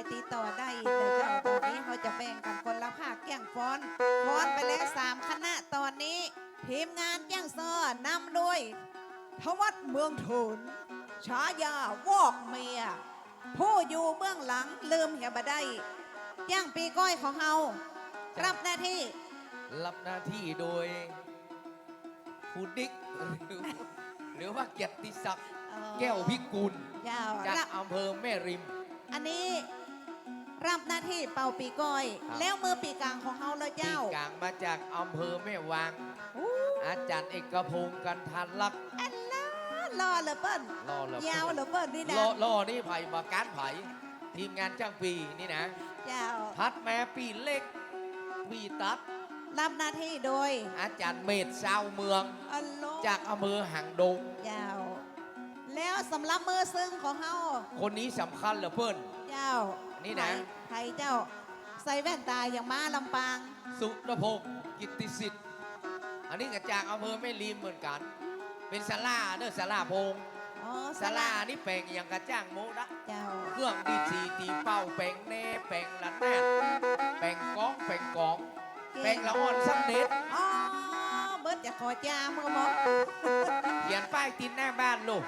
ให้ติดต่อได้เดี๋ยวเจ้าตอนนี้เขาจะแบ่งกันคนละภาคแก่งฟ้อนฟ้อนไปแล้วสามคณะตอนนี้ ทีมงานแก่งซอนำโดยทวัดเมืองทุนฉายาวอกเมีย ผู้อยู่เบื้องหลังลืมเหียบได้แก่งปีก้อยของเฮารับหน้าที่รับหน้าที่โดยคุณดิกหรือหรือว่าเกียรติศักดิ์เอ่อแก้วพิกุลยาวจากรับอำเภอแม่ริม อันนี้ รับหน้าที่เป่าปีก้อย ครับ แล้วมือปีกลางของเฮาเลยปีเจ้า กลางมาจากอำเภอแม่วาง อู้อาจารย์เอกพงศ์กันทันลักษณ์อันล่ะรอเหลือเปิ้ลรอเหรอยาวเหลือเปิ้ลนี่นะรอรอนี่ไผ่มาการไผ่ทีมงานจ้างปีนี่นะยาวพัดแม่ปีเล็กปีตัด รับหน้าที่โดยอาจารย์เมธชาวเมือง อัลโลจากอำเภอหางดงยาวแล้วสำหรับมือซึ่งของเฮาคนนี้สำคัญเหลือเพิ่น เจ้า นี่นะ ไทยเจ้าใส่แว่นตาอย่างมาลำปาง สุรพงศ์กิตติสิทธิ์ อันนี้ก็จากอำเภอแม่ริมเหมือนกัน เป็นสาราเด้อสาราพงศ์อ๋อสารานี่แปลงอย่างกระจ้างโมดะเจ้า เครื่องดีจีตีเป้าแปลงเน่แปลงละนาดแปลงก้องแปลงกอง แปลงละอ่อนสักเด็ดอ๋อเบิร์ดจะขอจ้ามือหมอเขียนป้ายติดหน้าบ้านลูก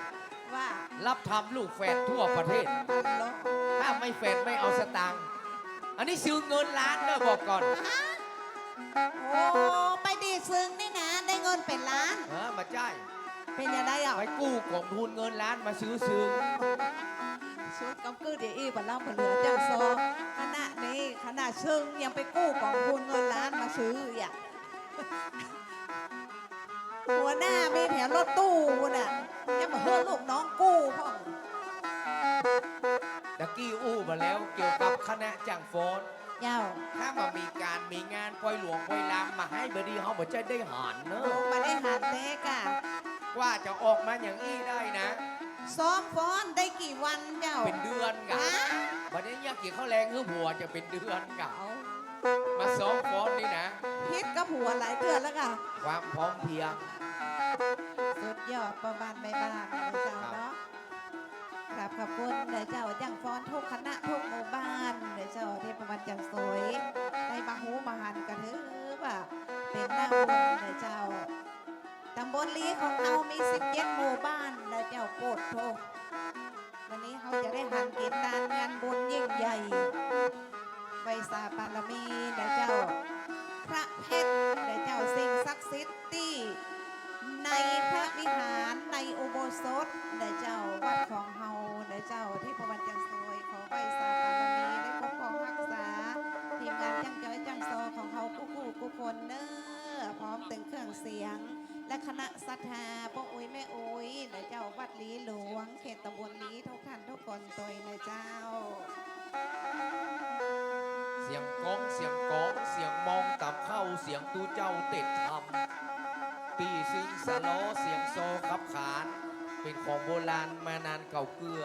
ว่า รับทำลูกแฝดทั่วประเทศอัลโล ถ้าไม่แฝดไม่เอาสตางค์อันนี้ซื้อเงินล้านเด้อบอกก่อน โอ้ไปดีซึ่งนี่นะได้เงินเป็นล้าน เออมาจ่ายเป็นยังไงอะไปกู้กองทุนเงินล้านมาซื้อซื้อชุดกำกือเดียวอีบัลล่ำเหลือเจ้าโซขณะนี้ขณะซึ่งยังไปกู้กองทุนเงินล้านมาซื้ออะหัวหน้ามีแถวรถตู้น่ะยังมาเฮือลูกน้องกู้พ่อง ตะกี้อู้มาแล้วเกี่ยวกับคณะจ้างฟ้อนเจ้าถ้ามามีการมีงานปล่อยหลวงปล่อยลามมาให้บดีเขาบอกจะได้หานเนอะมาได้หารเทกะกว่าจะออกมาอย่างอี้ได้นะ ซ้อมฟ้อนได้กี่วันเจ้า เป็นเดือนกะฮะวันนี้อยากกี่ข้าวแรงคือผัวจะเป็นเดือนกะเอามาซ้อมฟ้อนนี่นะพิษกับหัวหลายเดือนแล้วกะความพร้อมเพรียง สุดยอดประมาณไม่บ้างเลยเจ้าเนาะ กราบขอบคุณเลยเจ้าจังฟ้อนทุกคณะทุกหมู่บ้านเลยเจ้าที่ประวันจังสวยได้มาหูมาหันกันถือว่าเป็นหน้าบุญเลยเจ้าตำบลลีของเรามี17หมู่บ้านเลยเจ้าโปรดโทษวันนี้เขาจะได้หันกินตานงานบุญยิ่งใหญ่ไวสาปารมีเลยเจ้าพระเพชรเลยเจ้าสิ่ง ทธาพ่ออุ้ยแม่อุ้ยเดเจ้าวัดลีหลวง เขตตำบลลีทุกท่านทุกคนตัวเนะเจ้า เสียงก้องเสียงก้องเสียงมองต่ำเข้าเสียงตูเจ้าเต็ดทำปีซิงสะล้อเสียงโซขับขาน เป็นของโบราณมานานเก่าเกลือ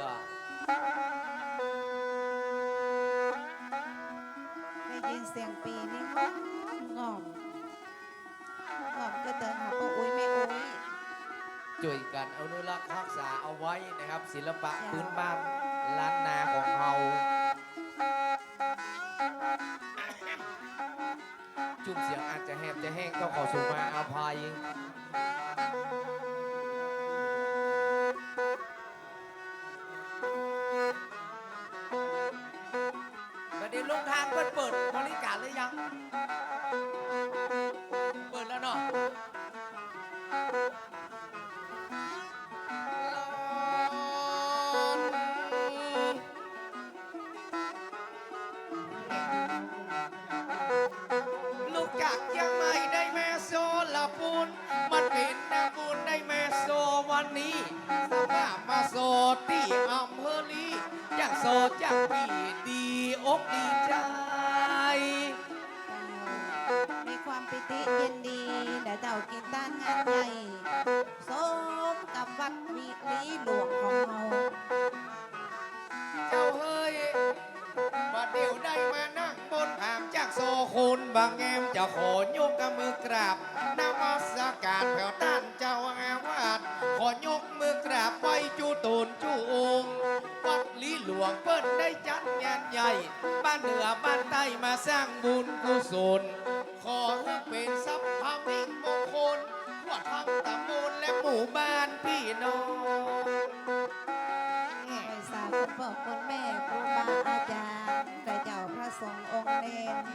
ได้ยินเสียงปีนี่งอมงอมงอมก็เติมหาพ่ออุ้ยแม่อุ้ย ช่วยกันอนุรักษ์รักษาเอาไว้นะครับ ศิลปะพื้นบ้านล้านนาของเราจุ่มเสียงอาจจะแหบจะแห้งก็ขอสุมาอภัยประเด็นลงทางเปิดเปิดบริการหรือยัง เปิดแล้วเนาะ กินด้านงานใหญ่สมกับวัดวิลีหลวงของเราเจ้าเฮ้ยบัดเดี๋ยวได้มานั่งบนผามจากโซคุณบางแงมจะขอยกกับมือกราบนมัสการแผ่วด้านเจ้าอาวาสขอยกมือกราบไว้จูตูนจูองวัดลีหลวงเปิ้นได้จัดงานใหญ่ บ้านเหนือบ้านใต้มาสร้างบุญกุศล ขอให้เป็นทาธุบอกคุณแม่ครูบาอาจารย์พระเจ้าพระสงฆ์องค์เนน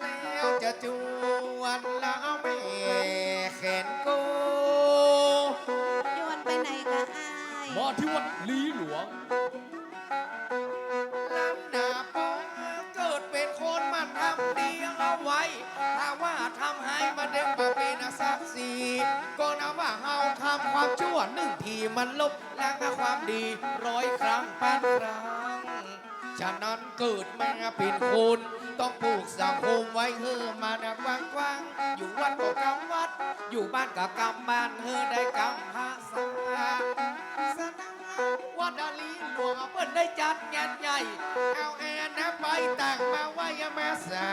แล้วจะจวนแล้วแม่แขนกูยวนไปไหนก็อายมาที่วัดลีหลวง เฮาทำความชั่วหนึ่งทีมันลบล้างความดีร้อยครั้งพันครั้ง ฉะนั้นเกิดมาเป็นคนต้องปลูกสังคมไว้เฮือมานะกว้างกว้างๆอยู่วัดก็กำวัด อยู่บ้านก็กำบ้านเฮือได้กำพาสาสนาวัดอาลีหลวงเปิ้นได้จัดงานใหญ่ เอาแอนนะไปต่างมาไหว้แม่สา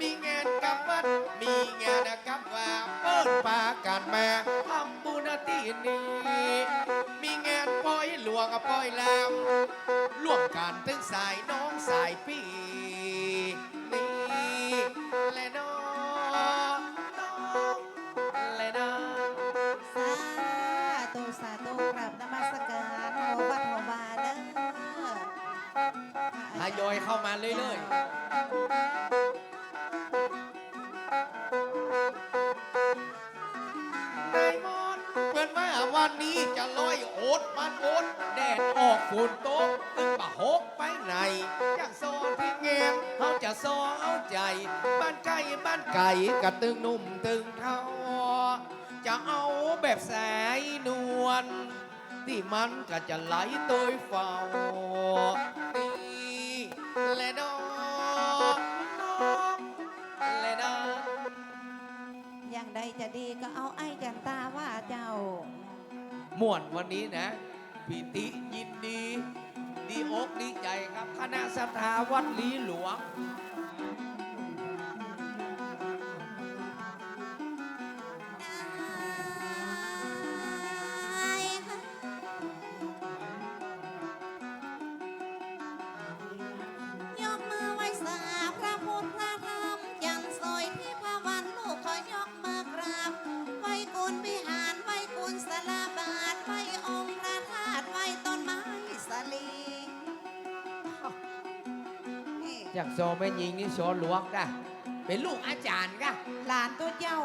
มีงานกับวัด มีงานกับว่าเปิ้นปากันมา ทำบุญที่นี่มีงานปล่อยหลวงปล่อยลำร่วมกันถึงสายน้องสายปีนี่และน้องน้องและน้องสาธุสาธุกราบนมัสการโอวัดโอวาเด้อทยอยเข้ามาเรื่อยๆ จะลอยโอดมันโอดแดดออกฝนตกตึงปะหกไปไหนอยากโซที่เงมเขาจะโซเอาใจ บ้านไก่บ้านไก่กระตึงนุ่มตึงเท่าจะเอาแบบสายนวลที่มันก็จะไหลโดยเฝ้านี่และน้อน้องและน้องอย่างใดจะดีก็เอาไอ้จันตาว่าเจ้า ม่วนวันนี้นะปิติยินดี ดีอกดีใจครับ คณะสถาวัดลีหลวง อยากโซแม่ยิงนี่โซหลวงนะเป็นลูกอาจารย์กะหลานตัวเจ้า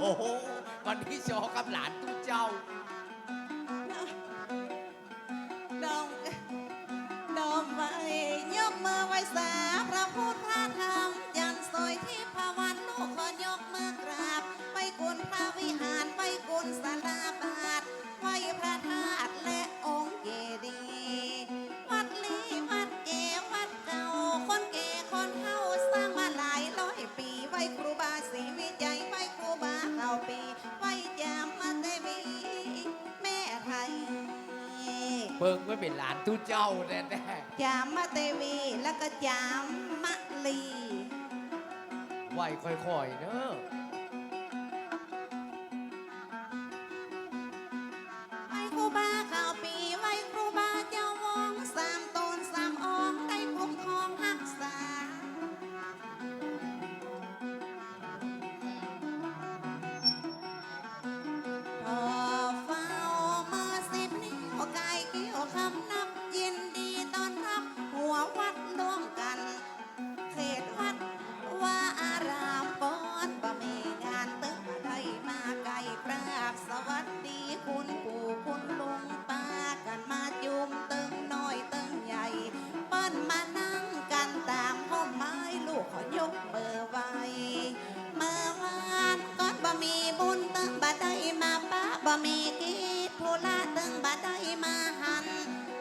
โอ้โหวันนี้โซกับหลานตู้เจ้า ดองดอมไว้ยกมือไหว้สาพระพุทธพระธรรมยันซอยที่พระวันลูกขอยกมือกราบไหว้กุลพระวิหารไหว้กุลสลาบาทไหว้พระธาตุและองค์เจดีย์ บิ่งไว้เป็นหลานตู้เจ้าแน่จามมาเตวีแล้วก็จามมะลี ๆไหวค่อยๆเนอะ บ่มีกีดธุระตึงบ่ได้มาหัน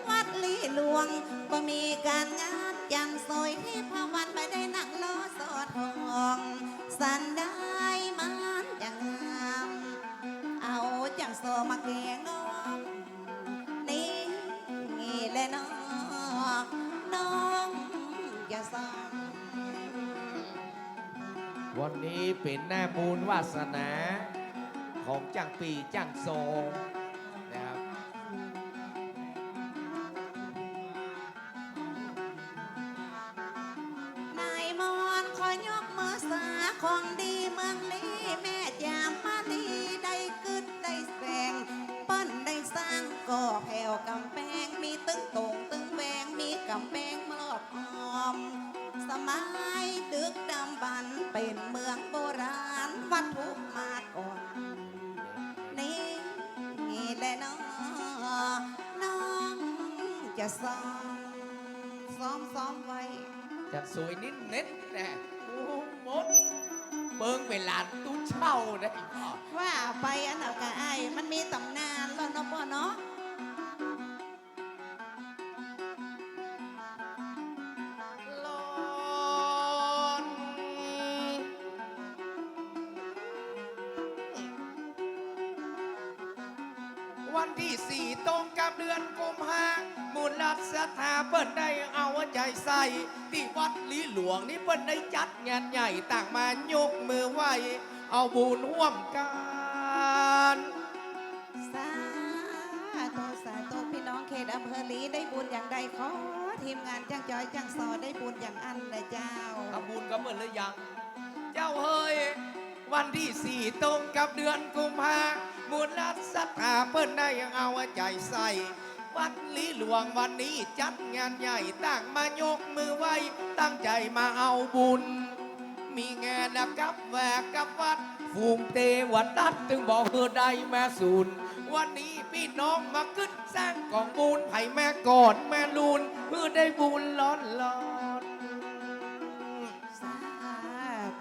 วัดลีหลวงบ่มีการงานยันสวยที่พระวันไม่ได้นั่งล้อสอดทอง สันได้มันจังงาม เอาจังโซมาแกงน้องนี่นี่แหละน้องน้องอย่าซ้ำวันนี้เป็นหน้ามูลวาสนา ของจ้างปีจ้างโซนะครับนายมอนขอยกมือสาของดีเมืองนี้แม่ยามมานีได้กึดได้แสงปั้นได้สร้างก่อแผ่วกำแพงมีตึ้งตรงตึงแวงมีกำแพงมรอบอ้อม สมัยดึกดำบรรเป็นเมืองโบราณวัตถุ ซ้อม ซ้อมซ้อมไว้ จะสวยนิดเน็ตแน่โอ้หมด เบิงเวลานตู้เช่าได้พ่อว่าไปอันเอากะไอ้ายมันมีตำนานแล้วเนาะพ่อเนาะลอนวันที่สี่ตรงกับเดือนกุมภา มูลรัศธาเปิ้นได้เอาใจใส่ที่วัดลีหลวงนี่เปิ้นได้จัดงานใหญ่ต่างมายกมือไหวเอาบุญร่วมกันสาธุสาธุพี่น้องเขตอำเภอลีได้บุญอย่างใดขอทีมงานจังจอยจังซอได้บุญอย่างอันเลยเจ้าทำบุญกันเหมือนเลยยัง เจ้าเฮ้ยวันที่สี่ตรงกับเดือนกุมภามูลรัศธาเปิ้นได้ยังเอาใจใส่ วัดลีหลวงวันนี้จัดงานใหญ่ตั้งมายกมือไหวตั้งใจมาเอาบุญ มีงานกับแหวกกับวัดฟูงเตวัดดัดตึงบอกเธอได้แม่ศูนย์วันนี้พี่น้องมาขึ้นสร้างกองบุญไผ่แม่กอดแม่ลูนเพื่อได้บุญล้อนล้อนสา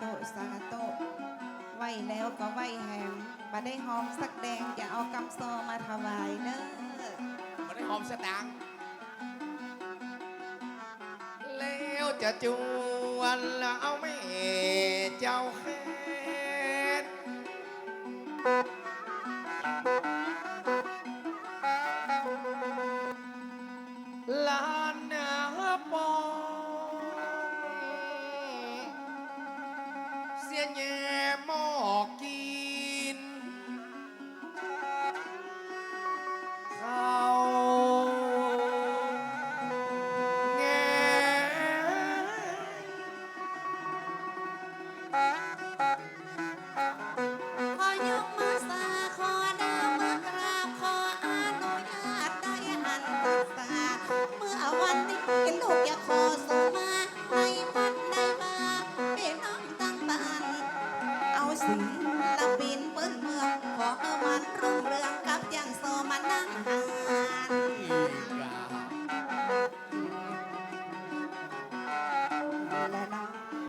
ธุสาธุไหวแล้วก็ไหวแหมมาได้หอมสักแดงจะเอากำโซมาถวายเนอะมาได้ หอมสตางค์แล้วจะจวนแล้วเอาแม่เจ้าแค